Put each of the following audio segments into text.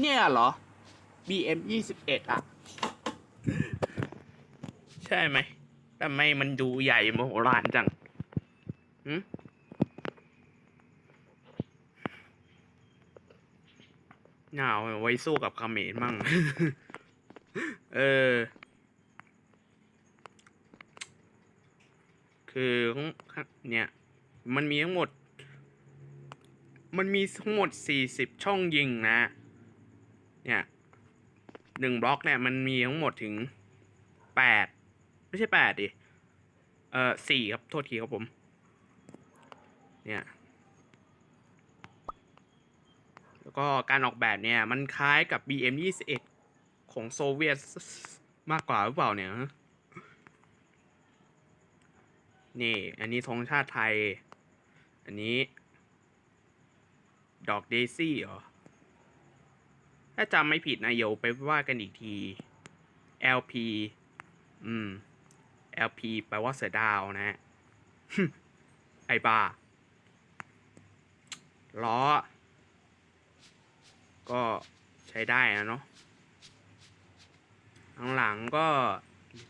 เนี่ยเหรอ BM ยี่สิบเอ็ดอะ ใช่ไหมทำไมมันดูใหญ่โมโหลานจังหืมน่าเอาไว้สู้กับเขมรมั่ง เออ คือเนี่ย มันมีทั้งหมด มันมีทั้งหมดสี่สิบช่องยิงนะ เนี่ยหนึ่งบล็อกเนี่ยมันมีทั้งหมดถึงแปดไม่ใช่แปดดิ เอ่อสี่ครับ โทษทีครับผม เนี่ย แล้วก็การออกแบบเนี่ย มันคล้ายกับ BM 21ของโซเวียตมากกว่าหรือเปล่าเนี่ย นี่ อันนี้ธงชาติไทย อันนี้ ดอกเดซี่เหรอ ถ้าจำไม่ผิดนะเดี๋ยวไปว่ากันอีกที LP อืม LP แปลว่าเสือดาวนะฮะไอบ้าล้อ ก็ใช้ได้นะเนาะข้างหลังก็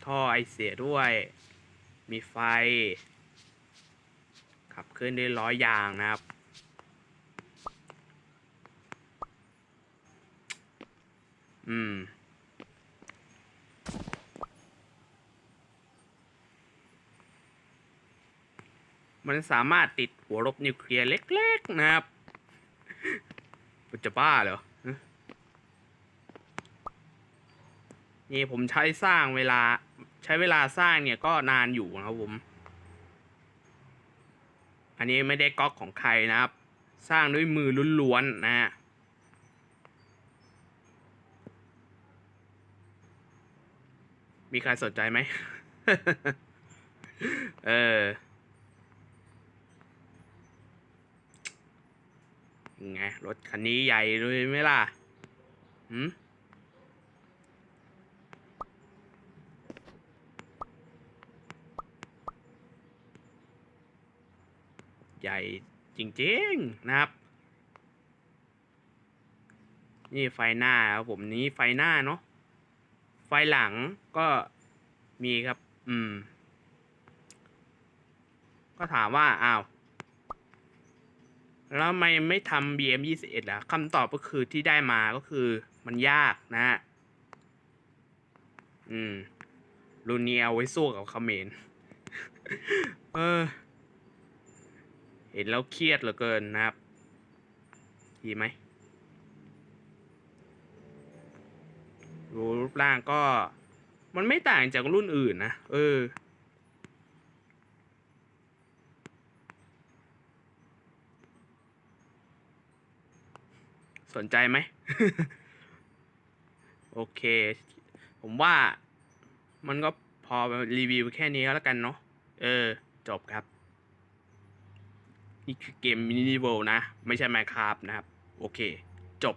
ท่อไอเสียด้วย มีไฟ ขับเคลื่อนด้วยล้อยางนะครับ อืม มันสามารถติดหัวรบนิวเคลียร์เล็กๆนะครับ มันจะบ้าเหรอ นี่ผมใช้สร้างเวลา ใช้เวลาสร้างเนี่ยก็นานอยู่นะครับผม อันนี้ไม่ได้ก๊อกของใครนะครับ สร้างด้วยมือล้วนๆนะฮะ มีใครสนใจไหม เออ ไง รถคันนี้ใหญ่เลยไหมล่ะหืมใหญ่จริงๆนะครับ นี่ไฟหน้าครับผมนี้ไฟหน้าเนาะ ไฟหลังก็มีครับ อืม ก็ถามว่า อ้าว แล้วทำไมไม่ทำ BM 21ล่ะคำตอบก็คือที่ได้มาก็คือมันยากนะฮะ อืม รุ่นนี้เอาไว้สู้กับเขมรเออ เห็นแล้วเครียดเหลือเกินนะครับ ดีไหม ดู รูปร่างก็ มันไม่ต่างจากรุ่นอื่นนะ เออ สนใจไหม โอเค ผมว่ามันก็พอรีวิวแค่นี้แล้วกันเนาะ เออ จบครับ นี่คือเกมมินิเวลนะ ไม่ใช่ Minecraft นะครับ โอเค จบ